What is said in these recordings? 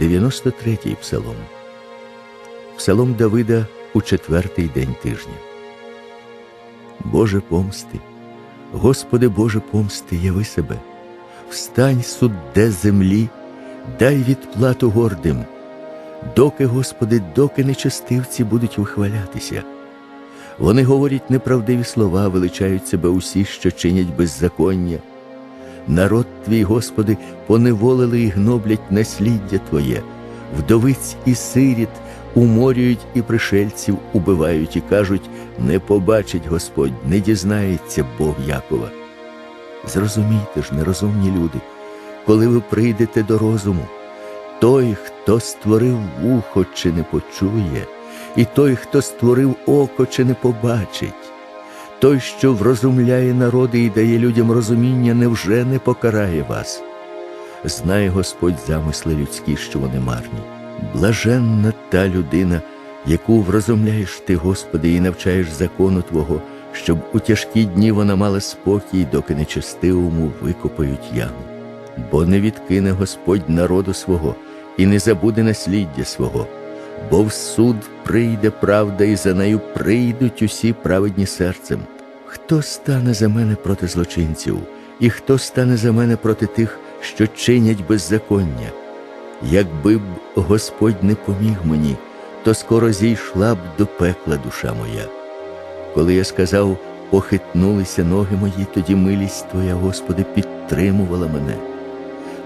93-й псалом. Псалом Давида у четвертий день тижня. Боже помсти, Господи Боже помсти, яви себе, встань, судде землі, дай відплату гордим, доки, Господи, доки нечестивці будуть вихвалятися. Вони говорять неправдиві слова, величають себе усі, що чинять беззаконня. Народ твій, Господи, поневолили і гноблять насліддя Твоє, вдовиць і сиріт уморюють і пришельців убивають і кажуть, не побачить Господь, не дізнається Бог Якова. Зрозумійте ж, нерозумні люди, коли ви прийдете до розуму, той, хто створив вухо, чи не почує, і той, хто створив око, чи не побачить. Той, що врозумляє народи і дає людям розуміння, невже не покарає вас? Знає Господь замисли людські, що вони марні. Блаженна та людина, яку врозумляєш ти, Господи, і навчаєш закону Твого, щоб у тяжкі дні вона мала спокій, доки нечестивому викопають яму. Бо не відкине Господь народу свого і не забуде насліддя свого, бо в суд прийде правда, і за нею прийдуть усі праведні серцем. Хто стане за мене проти злочинців, і хто стане за мене проти тих, що чинять беззаконня? Якби б Господь не поміг мені, то скоро зійшла б до пекла душа моя. Коли я сказав, похитнулися ноги мої, тоді милість Твоя, Господи, підтримувала мене.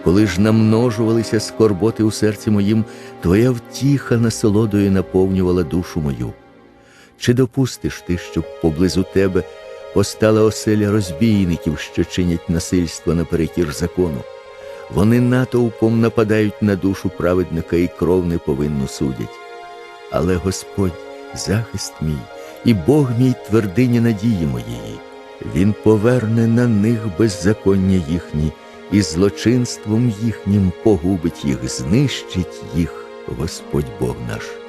Коли ж намножувалися скорботи у серці моїм, Твоя втіха насолодою наповнювала душу мою. Чи допустиш ти, щоб поблизу тебе постала оселя розбійників, що чинять насильство наперекір закону? Вони натовпом нападають на душу праведника і кров неповинну судять. Але Господь захист мій, і Бог мій твердиня надії моєї. Він поверне на них беззаконня їхні, і злочинством їхнім погубить їх, знищить їх Господь Бог наш.